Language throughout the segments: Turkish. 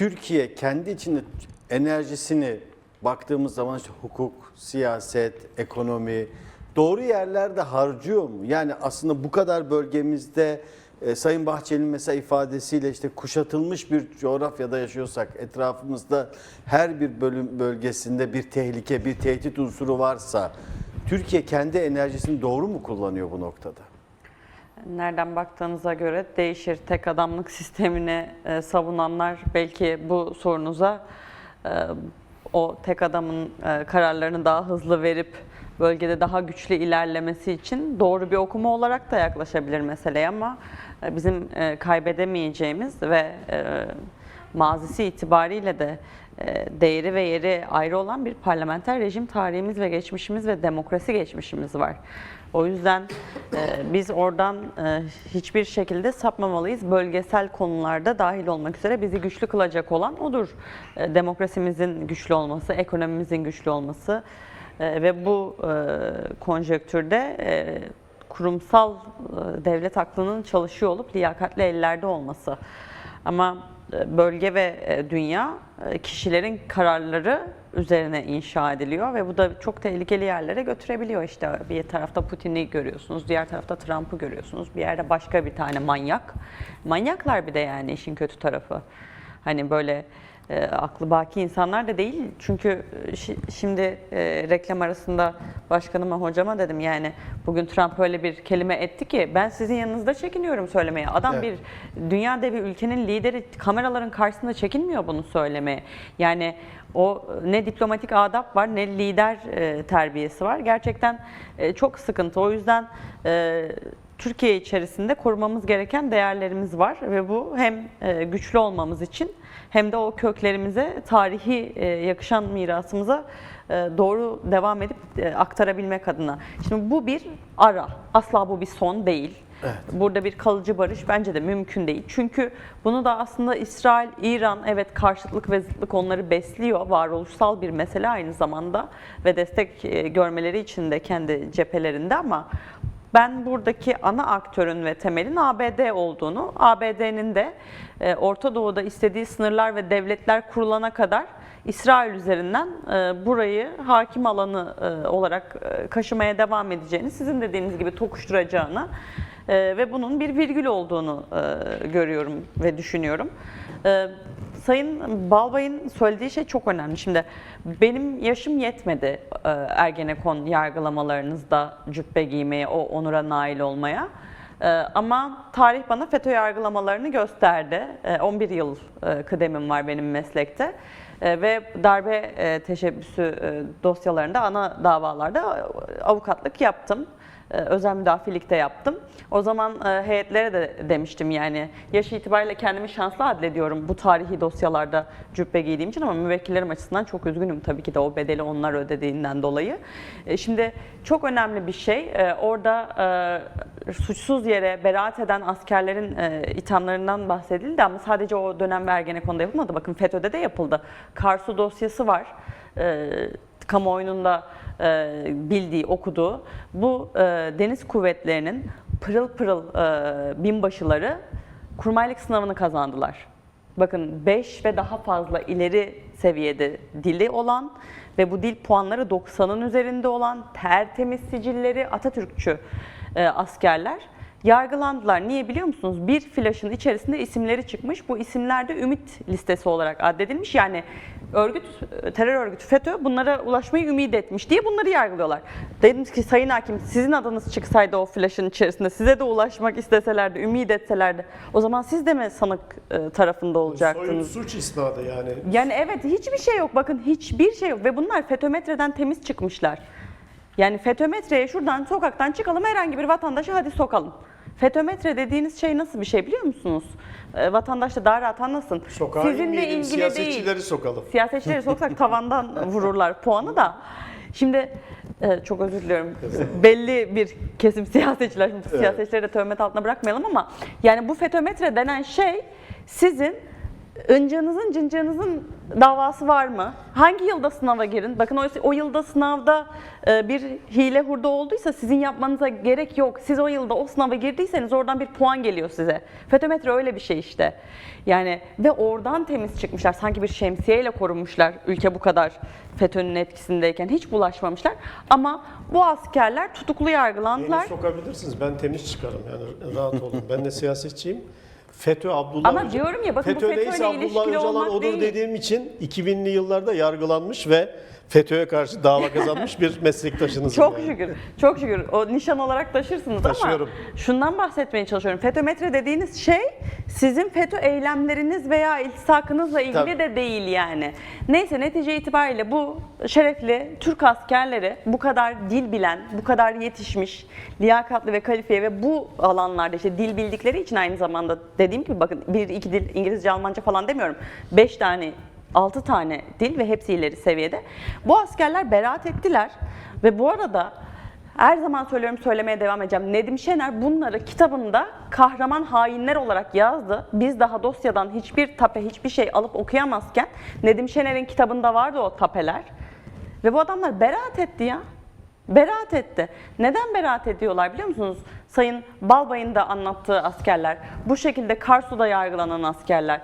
Türkiye kendi içinde enerjisini baktığımız zaman işte hukuk, siyaset, ekonomi doğru yerlerde harcıyor mu? Yani aslında bu kadar bölgemizde e, Sayın Bahçeli'nin mesela ifadesiyle işte kuşatılmış bir coğrafyada yaşıyorsak etrafımızda her bir bölüm bölgesinde bir tehlike, bir tehdit unsuru varsa Türkiye kendi enerjisini doğru mu kullanıyor bu noktada? Nereden baktığınıza göre değişir. Tek adamlık sistemini e, savunanlar belki bu sorunuza e, o tek adamın e, kararlarını daha hızlı verip bölgede daha güçlü ilerlemesi için doğru bir okuma olarak da yaklaşabilir meseleye ama e, bizim e, kaybedemeyeceğimiz ve e, mazisi itibariyle de e, değeri ve yeri ayrı olan bir parlamenter rejim tarihimiz ve geçmişimiz ve demokrasi geçmişimiz var. O yüzden e, biz oradan e, hiçbir şekilde sapmamalıyız. Bölgesel konularda dahil olmak üzere bizi güçlü kılacak olan odur. E, demokrasimizin güçlü olması, ekonomimizin güçlü olması e, ve bu e, konjektürde e, kurumsal e, devlet aklının çalışıyor olup liyakatli ellerde olması. Ama bölge ve e, dünya e, kişilerin kararları üzerine inşa ediliyor ve bu da çok tehlikeli yerlere götürebiliyor. İşte bir tarafta Putin'i görüyorsunuz, diğer tarafta Trump'ı görüyorsunuz. Bir yerde başka bir tane manyak. Manyaklar bir de yani işin kötü tarafı. Hani böyle e, aklı baki insanlar da değil. Çünkü e, şi- şimdi e, reklam arasında başkanıma, hocama dedim yani bugün Trump öyle bir kelime etti ki ben sizin yanınızda çekiniyorum söylemeye. Adam Evet. bir dünya devi ülkenin lideri kameraların karşısında çekinmiyor bunu söylemeye. Yani o ne diplomatik adap var ne lider e, terbiyesi var. Gerçekten e, çok sıkıntı. O yüzden e, Türkiye içerisinde korumamız gereken değerlerimiz var ve bu hem e, güçlü olmamız için hem de o köklerimize, tarihi e, yakışan mirasımıza e, doğru devam edip aktarabilmek adına. Şimdi bu bir ara, asla bu bir son değil. Burada bir kalıcı barış bence de mümkün değil. Çünkü bunu da aslında İsrail, İran evet karşıtlık ve zıtlık onları besliyor. Varoluşsal bir mesele aynı zamanda ve destek görmeleri için de kendi cephelerinde ama ben buradaki ana aktörün ve temelin ABD olduğunu, ABD'nin de e, Orta Doğu'da istediği sınırlar ve devletler kurulana kadar İsrail üzerinden e, burayı hakim alanı e, olarak kaşımaya devam edeceğini, sizin dediğiniz gibi tokuşturacağını ve bunun bir virgül olduğunu görüyorum ve düşünüyorum. Sayın Balbay'ın söylediği şey çok önemli. Şimdi benim yaşım yetmedi e, Ergenekon yargılamalarınızda cübbe giymeye, o onura nail olmaya. E, Ama tarih bana FETÖ yargılamalarını gösterdi. E, 11 yıl e, kıdemim var benim meslekte. Ve darbe teşebbüsü dosyalarında ana davalarda avukatlık yaptım. E, özel müdafilik de yaptım. O zaman e, heyetlere de demiştim yani yaş itibariyle kendimi şanslı adlediyorum bu tarihi dosyalarda cübbe giydiğim için ama müvekkillerim açısından çok üzgünüm tabii ki de o bedeli onlar ödediğinden dolayı. E, Şimdi çok önemli bir şey orada suçsuz yere beraat eden askerlerin ithamlarından bahsedildi ama sadece o dönem ve Ergenekon'da yapılmadı. Bakın FETÖ'de de yapıldı. Karsu dosyası var. Kamuoyunun da e, bildiği, okuduğu bu e, deniz kuvvetlerinin pırıl pırıl e, binbaşıları kurmaylık sınavını kazandılar. Bakın 5 ve daha fazla ileri seviyede dili olan ve bu dil puanları 90'ın üzerinde olan tertemiz sicilleri Atatürkçü e, askerler yargılandılar. Niye biliyor musunuz? Bir flaşın içerisinde isimleri çıkmış. Bu isimler de ümit listesi olarak addedilmiş. Yani örgüt, terör örgütü FETÖ bunlara ulaşmayı ümit etmiş diye bunları yargılıyorlar. Dedim ki Sayın Hakim sizin adınız çıksaydı o flaşın içerisinde size de ulaşmak isteselerdi, ümit etselerdi o zaman siz de mi sanık e, tarafında Soyut olacaktınız? suç isnadı yani. Yani evet hiçbir şey yok. Bakın hiçbir şey yok ve bunlar FETÖ'metreden temiz çıkmışlar. Yani FETÖ'metreye şuradan sokaktan çıkalım herhangi bir vatandaşı hadi sokalım. FETÖ'metre dediğiniz şey nasıl bir şey biliyor musunuz? Ee, vatandaş da daha rahat anlasın. Sokağa Sizinle ilgili siyasetçileri değil. sokalım. Siyasetçileri soksak tavandan vururlar puanı da. Şimdi e, çok özür diliyorum. Belli bir kesim siyasetçiler, şimdi siyasetçileri de töhmet altına bırakmayalım ama yani bu FETÖ'metre denen şey sizin ıncığınızın cıncığınızın davası var mı? Hangi yılda sınava girin? Bakın o, o yılda sınavda e, bir hile hurda olduysa sizin yapmanıza gerek yok. Siz o yılda o sınava girdiyseniz oradan bir puan geliyor size. FETÖ-METRO öyle bir şey işte. Yani ve oradan temiz çıkmışlar. Sanki bir şemsiyeyle korunmuşlar ülke bu kadar FETÖ'nün etkisindeyken. Hiç bulaşmamışlar. Ama bu askerler tutuklu yargılandılar. Beni sokabilirsiniz. Ben temiz çıkarım yani rahat olun. Ben de siyasetçiyim. FETÖ Abdullah Ama Öcalan- diyorum ya, bakın bu FETÖ neyse FETÖ'yle Abdullah ilişkili Öcalan olmak odur değil. dediğim için 2000'li yıllarda yargılanmış ve FETÖ'ye karşı dava kazanmış bir meslektaşınız. Çok şükür, çok şükür. O nişan olarak taşırsınız Taşıyorum. ama şundan bahsetmeye çalışıyorum. FETÖ-METRE dediğiniz şey sizin FETÖ eylemleriniz veya iltisakınızla ilgili Tabii. de değil yani. Neyse netice itibariyle bu şerefli Türk askerleri bu kadar dil bilen, bu kadar yetişmiş, liyakatlı ve kalifiye ve bu alanlarda işte dil bildikleri için aynı zamanda dediğim gibi bakın bir iki dil İngilizce, Almanca falan demiyorum. Beş tane 6 tane dil ve hepsi ileri seviyede. Bu askerler beraat ettiler ve bu arada her zaman söylüyorum söylemeye devam edeceğim. Nedim Şener bunları kitabında kahraman hainler olarak yazdı. Biz daha dosyadan hiçbir tape, hiçbir şey alıp okuyamazken Nedim Şener'in kitabında vardı o tapeler. Ve bu adamlar beraat etti ya. Beraat etti. Neden beraat ediyorlar biliyor musunuz? Sayın Balbay'ın da anlattığı askerler, bu şekilde Karsu'da yargılanan askerler.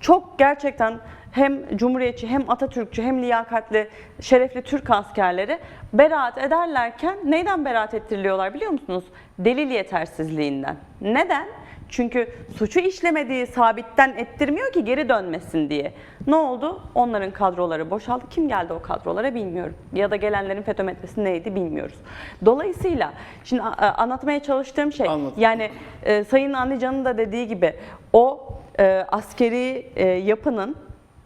Çok gerçekten hem Cumhuriyetçi hem Atatürkçü hem liyakatli, şerefli Türk askerleri beraat ederlerken neyden beraat ettiriliyorlar biliyor musunuz? Delil yetersizliğinden. Neden? Çünkü suçu işlemediği sabitten ettirmiyor ki geri dönmesin diye. Ne oldu? Onların kadroları boşaldı. Kim geldi o kadrolara bilmiyorum. Ya da gelenlerin FETÖ metresi neydi bilmiyoruz. Dolayısıyla şimdi anlatmaya çalıştığım şey Anladım. yani e, Sayın Anlıcan'ın da dediği gibi o e, askeri e, yapının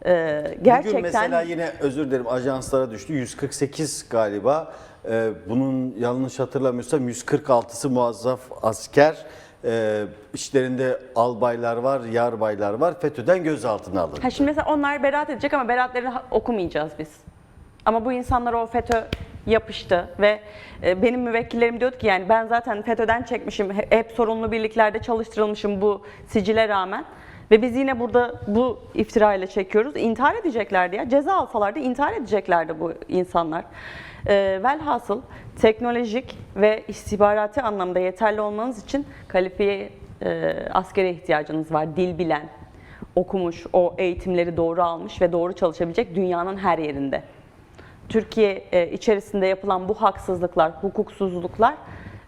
e, gerçekten Bugün mesela yine özür dilerim ajanslara düştü. 148 galiba. Ee, bunun yanlış hatırlamıyorsam 146'sı muazzaf asker. Ee, içlerinde albaylar var, yarbaylar var. FETÖ'den gözaltına alındı. Ha şimdi mesela onlar beraat edecek ama beraatleri ha- okumayacağız biz. Ama bu insanlara o FETÖ yapıştı ve e, benim müvekkillerim diyordu ki yani ben zaten FETÖ'den çekmişim, he- hep sorunlu birliklerde çalıştırılmışım bu sicile rağmen. Ve biz yine burada bu iftirayla çekiyoruz. İntihar edeceklerdi ya. Ceza alsalardı intihar edeceklerdi bu insanlar. E, velhasıl teknolojik ve istihbarati anlamda yeterli olmanız için kalifiye e, askere ihtiyacınız var. Dil bilen, okumuş, o eğitimleri doğru almış ve doğru çalışabilecek dünyanın her yerinde. Türkiye e, içerisinde yapılan bu haksızlıklar, hukuksuzluklar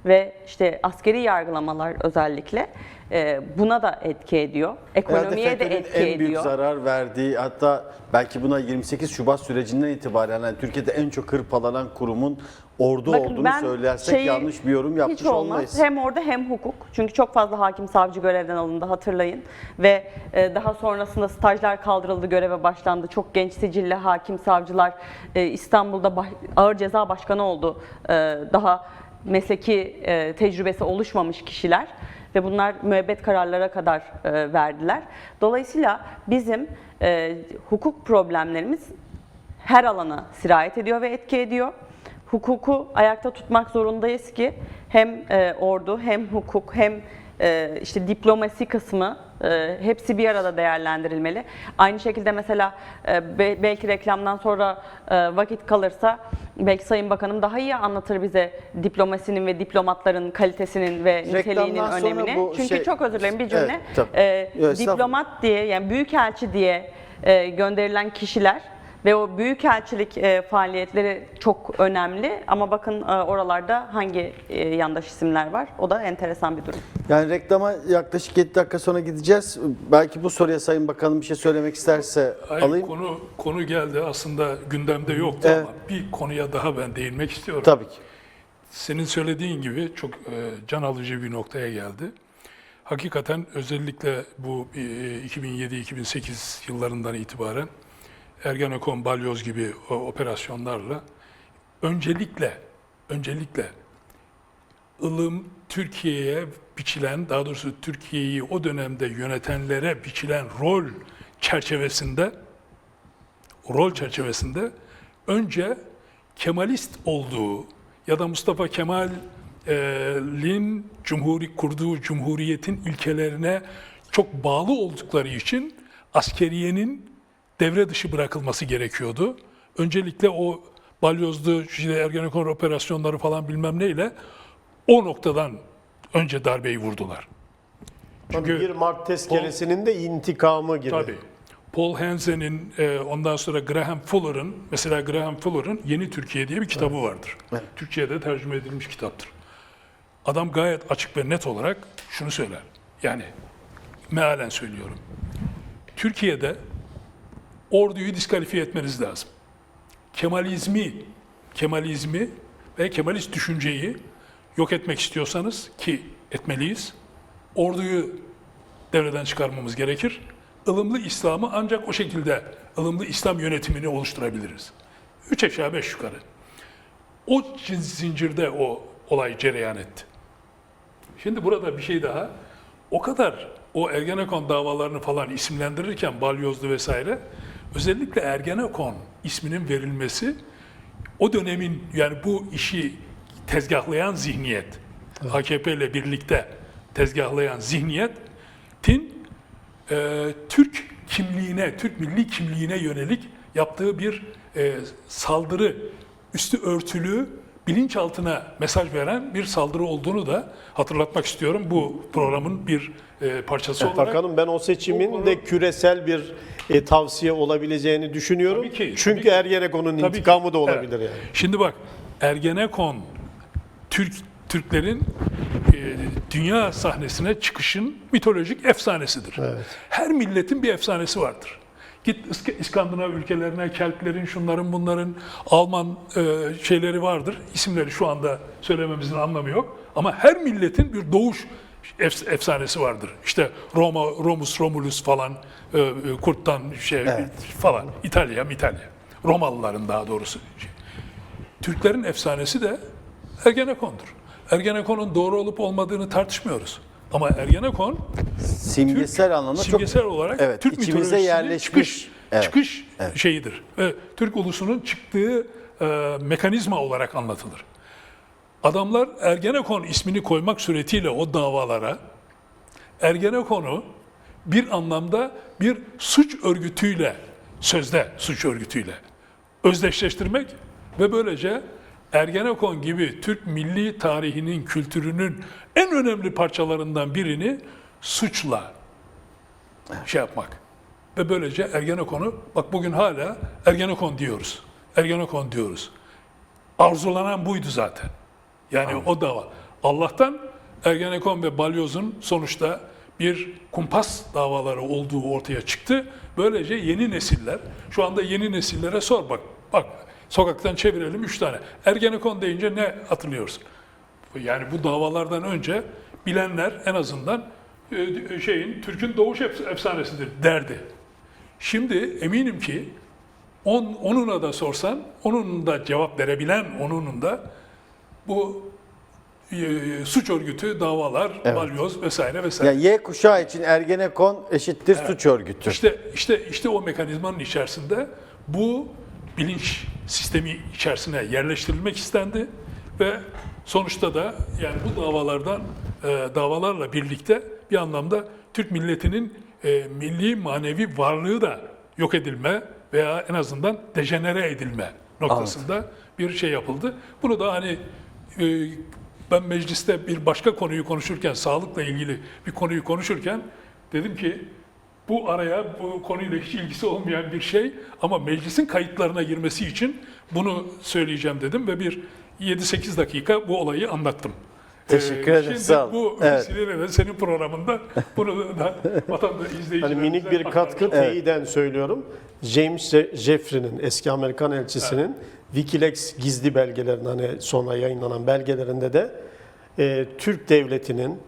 ve işte askeri yargılamalar özellikle e, buna da etki ediyor. Ekonomiye Herhalde de etki en büyük ediyor. zarar verdiği hatta belki buna 28 Şubat sürecinden itibaren yani Türkiye'de en çok hırpalanan kurumun ordu Bakın olduğunu söylersek şeyi yanlış bir yorum yapmış hiç olmaz. olmayız. Hem orada hem hukuk. Çünkü çok fazla hakim savcı görevden alındı hatırlayın. Ve e, daha sonrasında stajlar kaldırıldı, göreve başlandı. Çok genç sicilli hakim savcılar e, İstanbul'da baş- ağır ceza başkanı oldu. E, daha mesleki e, tecrübesi oluşmamış kişiler ve bunlar müebbet kararlara kadar e, verdiler. Dolayısıyla bizim e, hukuk problemlerimiz her alana sirayet ediyor ve etki ediyor. Hukuku ayakta tutmak zorundayız ki hem e, ordu hem hukuk hem işte diplomasi kısmı e, hepsi bir arada değerlendirilmeli. Aynı şekilde mesela e, be- belki reklamdan sonra e, vakit kalırsa belki Sayın Bakanım daha iyi anlatır bize diplomasinin ve diplomatların kalitesinin ve niteliğinin Reklamdan sonra önemini. Çünkü şey- çok özür dilerim bir cümle. Evet, tabii. E, diplomat diye yani büyükelçi diye e, gönderilen kişiler ve o büyükelçilik e, faaliyetleri çok önemli ama bakın e, oralarda hangi e, yandaş isimler var? O da enteresan bir durum. Yani reklama yaklaşık 7 dakika sonra gideceğiz. Belki bu soruya Sayın Bakanım bir şey söylemek isterse Hayır, alayım. konu konu geldi aslında gündemde yoktu Evet. ama bir konuya daha ben değinmek istiyorum. Tabii ki. Senin söylediğin gibi çok e, can alıcı bir noktaya geldi. Hakikaten özellikle bu e, 2007-2008 yıllarından itibaren Ergenekon, Balyoz gibi operasyonlarla öncelikle öncelikle ılım Türkiye'ye biçilen, daha doğrusu Türkiye'yi o dönemde yönetenlere biçilen rol çerçevesinde, rol çerçevesinde önce Kemalist olduğu ya da Mustafa Kemal'in cumhuri kurduğu cumhuriyetin ilkelerine çok bağlı oldukları için askeriyenin devre dışı bırakılması gerekiyordu. Öncelikle o balyozlu işte Ergenekon operasyonları falan bilmem neyle o noktadan önce darbeyi vurdular. Tabii Çünkü 1 Mart tezkeresinin de intikamı gibi. Tabii. Paul Hansen'in e, ondan sonra Graham Fuller'ın mesela Graham Fuller'ın Yeni Türkiye diye bir kitabı vardır. Türkiye'de tercüme edilmiş kitaptır. Adam gayet açık ve net olarak şunu söyler. Yani mealen söylüyorum. Türkiye'de orduyu diskalifiye etmeniz lazım. Kemalizmi, Kemalizmi ve Kemalist düşünceyi yok etmek istiyorsanız ki etmeliyiz. Orduyu devreden çıkarmamız gerekir. Ilımlı İslam'ı ancak o şekilde ılımlı İslam yönetimini oluşturabiliriz. Üç aşağı beş yukarı. O zincirde o olay cereyan etti. Şimdi burada bir şey daha. O kadar o Ergenekon davalarını falan isimlendirirken balyozlu vesaire özellikle Ergenekon isminin verilmesi o dönemin yani bu işi tezgahlayan zihniyet AKP ile birlikte tezgahlayan zihniyetin e, Türk kimliğine, Türk milli kimliğine yönelik yaptığı bir e, saldırı, üstü örtülü, bilinçaltına mesaj veren bir saldırı olduğunu da hatırlatmak istiyorum bu programın bir e, parçası olarak. Bakanım ben o seçimin O de küresel bir e, tavsiye olabileceğini düşünüyorum. Tabii ki, Çünkü tabii. Ergenekon'un Tabii ki. intikamı da olabilir Evet. yani. Şimdi bak Ergenekon Türk Türklerin e, dünya sahnesine çıkışın mitolojik efsanesidir. Her milletin bir efsanesi vardır. Git İsk- İskandinav ülkelerine, Keltlerin, şunların bunların Alman e, şeyleri vardır. İsimleri şu anda söylememizin anlamı yok. Ama her milletin bir doğuş ef- efsanesi vardır. İşte Roma, Romus, Romulus falan, e, e, Kurt'tan şey falan, İtalya, İtalya. Romalıların daha doğrusu. Türklerin efsanesi de Ergenekon'dur. Ergenekon'un doğru olup olmadığını tartışmıyoruz. Ama Ergenekon Simgesel anlamda çok simgesel olarak evet, Türk mitolojisinin yerleşmiş. çıkış, Evet. çıkış şeyidir. Ve Türk ulusunun çıktığı e, mekanizma olarak anlatılır. Adamlar Ergenekon ismini koymak suretiyle o davalara Ergenekon'u bir anlamda bir suç örgütüyle, sözde suç örgütüyle özdeşleştirmek ve böylece Ergenekon gibi Türk milli tarihinin, kültürünün en önemli parçalarından birini suçla şey yapmak. Ve böylece Ergenekon'u, bak bugün hala Ergenekon diyoruz. Ergenekon diyoruz. Arzulanan buydu zaten. Yani o dava. Allah'tan Ergenekon ve Balyoz'un sonuçta bir kumpas davaları olduğu ortaya çıktı. Böylece yeni nesiller, şu anda yeni nesillere sor bak. Bak sokaktan çevirelim üç tane. Ergenekon deyince ne hatırlıyorsun? Yani bu davalardan önce bilenler en azından e, şeyin Türk'ün doğuş ef- efsanesidir derdi. Şimdi eminim ki on, onuna da sorsan, onun da cevap verebilen onunun da bu e, suç örgütü, davalar, balyoz vesaire vesaire. yani Y kuşağı için Ergenekon eşittir suç örgütü. İşte işte işte o mekanizmanın içerisinde bu bilinç sistemi içerisine yerleştirilmek istendi ve sonuçta da yani bu davalardan e, davalarla birlikte bir anlamda Türk milletinin e, milli manevi varlığı da yok edilme veya en azından dejenere edilme noktasında bir şey yapıldı. Bunu da hani e, ben mecliste bir başka konuyu konuşurken, sağlıkla ilgili bir konuyu konuşurken dedim ki bu araya bu konuyla hiç ilgisi olmayan bir şey ama meclisin kayıtlarına girmesi için bunu söyleyeceğim dedim ve bir 7-8 dakika bu olayı anlattım. Teşekkür ederim, Şimdi sağ ol. bu Evet. vesileyle senin programında bunu da vatandaş Hani izleyicilerimize minik bir katkı aktarmış teyiden söylüyorum. James Je- Jeffrey'nin eski Amerikan elçisinin Wikileaks gizli belgelerinin hani sonra yayınlanan belgelerinde de e, Türk devletinin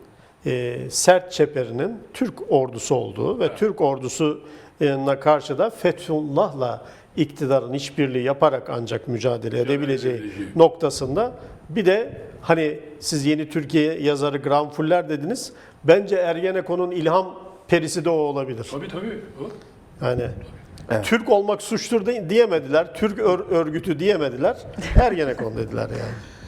e, sert çeperinin Türk ordusu olduğu ve Türk ordusuna karşı da Fethullah'la iktidarın işbirliği yaparak ancak mücadele edebileceği noktasında bir de hani siz yeni Türkiye yazarı Granfuller dediniz. Bence Ergenekon'un ilham perisi de o olabilir. Tabii tabii. O. Yani Türk olmak suçtur diyemediler. Türk ör- örgütü diyemediler. Ergenekon dediler yani.